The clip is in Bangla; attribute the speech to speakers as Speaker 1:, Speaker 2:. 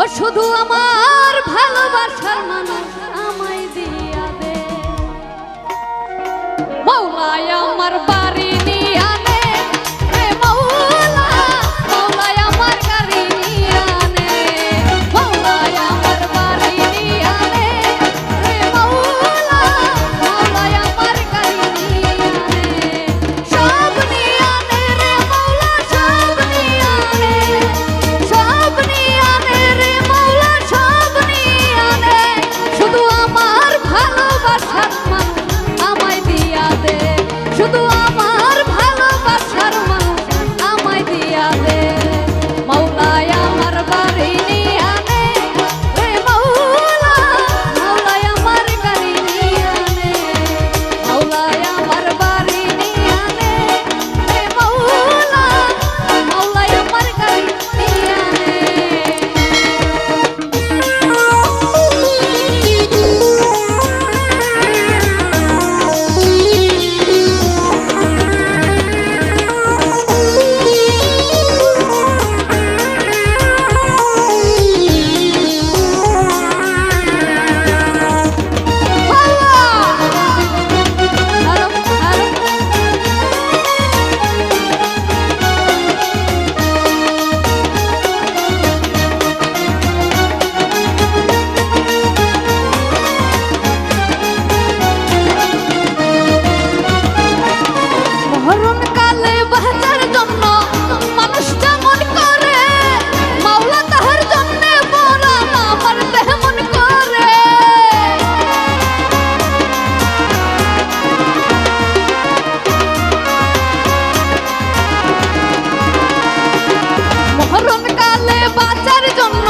Speaker 1: ও শুধু আমার ভালোবাসার মানুষ আমায় দিয়া দে। মৌলায় আমার বা বাঁচার জন্য